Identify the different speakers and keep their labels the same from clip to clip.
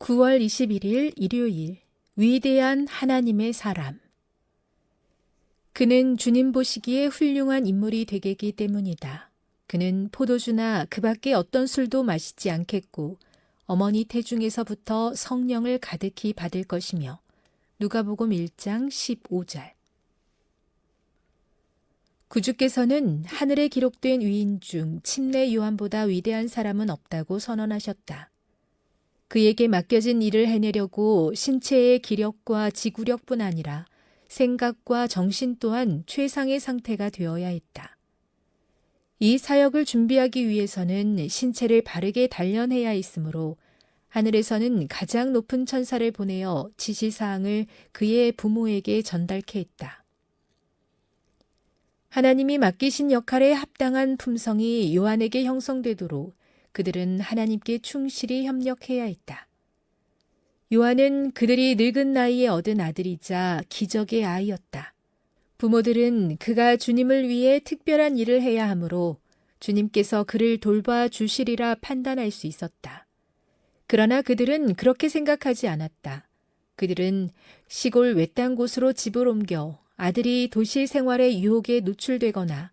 Speaker 1: 9월 21일 일요일 위대한 하나님의 사람 그는 주님 보시기에 훌륭한 인물이 되겠기 때문이다. 그는 포도주나 그 밖에 어떤 술도 마시지 않겠고 어머니 태중에서부터 성령을 가득히 받을 것이며 누가복음 1장 15절 구주께서는 하늘에 기록된 위인 중 침례 요한보다 위대한 사람은 없다고 선언하셨다. 그에게 맡겨진 일을 해내려고 신체의 기력과 지구력뿐 아니라 생각과 정신 또한 최상의 상태가 되어야 했다. 이 사역을 준비하기 위해서는 신체를 바르게 단련해야 했으므로 하늘에서는 가장 높은 천사를 보내어 지시사항을 그의 부모에게 전달케 했다. 하나님이 맡기신 역할에 합당한 품성이 요한에게 형성되도록 그들은 하나님께 충실히 협력해야 했다. 요한은 그들이 늙은 나이에 얻은 아들이자 기적의 아이였다. 부모들은 그가 주님을 위해 특별한 일을 해야 하므로 주님께서 그를 돌봐 주시리라 판단할 수 있었다. 그러나 그들은 그렇게 생각하지 않았다. 그들은 시골 외딴 곳으로 집을 옮겨 아들이 도시 생활의 유혹에 노출되거나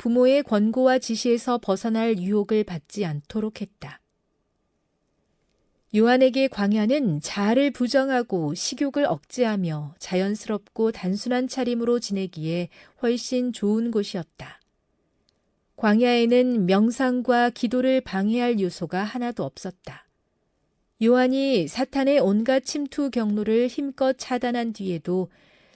Speaker 1: 부모의 권고와 지시에서 벗어날 유혹을 받지 않도록 했다. 요한에게 광야는 자아를 부정하고 식욕을 억제하며 자연스럽고 단순한 차림으로 지내기에 훨씬 좋은 곳이었다. 광야에는 명상과 기도를 방해할 요소가 하나도 없었다. 요한이 사탄의 온갖 침투 경로를 힘껏 차단한 뒤에도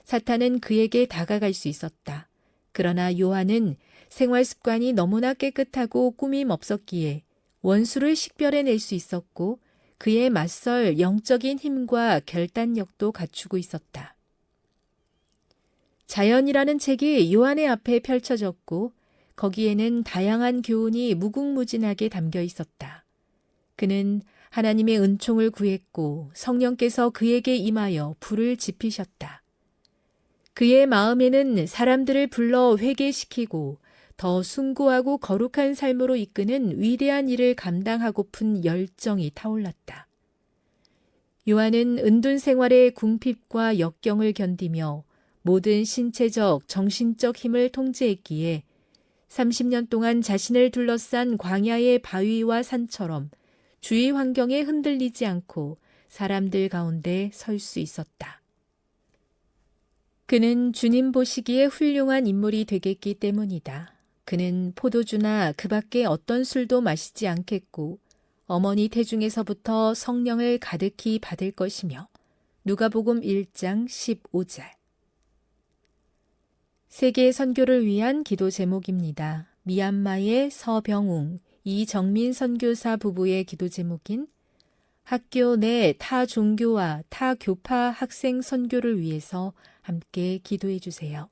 Speaker 1: 사탄은 그에게 다가갈 수 있었다. 그러나 요한은 생활 습관이 너무나 깨끗하고 꾸밈 없었기에 원수를 식별해낼 수 있었고 그의 맞설 영적인 힘과 결단력도 갖추고 있었다. 자연이라는 책이 요한의 앞에 펼쳐졌고 거기에는 다양한 교훈이 무궁무진하게 담겨 있었다. 그는 하나님의 은총을 구했고 성령께서 그에게 임하여 불을 지피셨다. 그의 마음에는 사람들을 불러 회개시키고 더 숭고하고 거룩한 삶으로 이끄는 위대한 일을 감당하고픈 열정이 타올랐다. 요한은 은둔 생활의 궁핍과 역경을 견디며 모든 신체적, 정신적 힘을 통제했기에 30년 동안 자신을 둘러싼 광야의 바위와 산처럼 주위 환경에 흔들리지 않고 사람들 가운데 설 수 있었다. 그는 주님 보시기에 훌륭한 인물이 되겠기 때문이다. 그는 포도주나 그 밖에 어떤 술도 마시지 않겠고 어머니 태중에서부터 성령을 가득히 받을 것이며 누가복음 1장 15절 세계 선교를 위한 기도 제목입니다. 미얀마의 서병웅, 이정민 선교사 부부의 기도 제목인 학교 내 타 종교와 타 교파 학생 선교를 위해서 함께 기도해 주세요.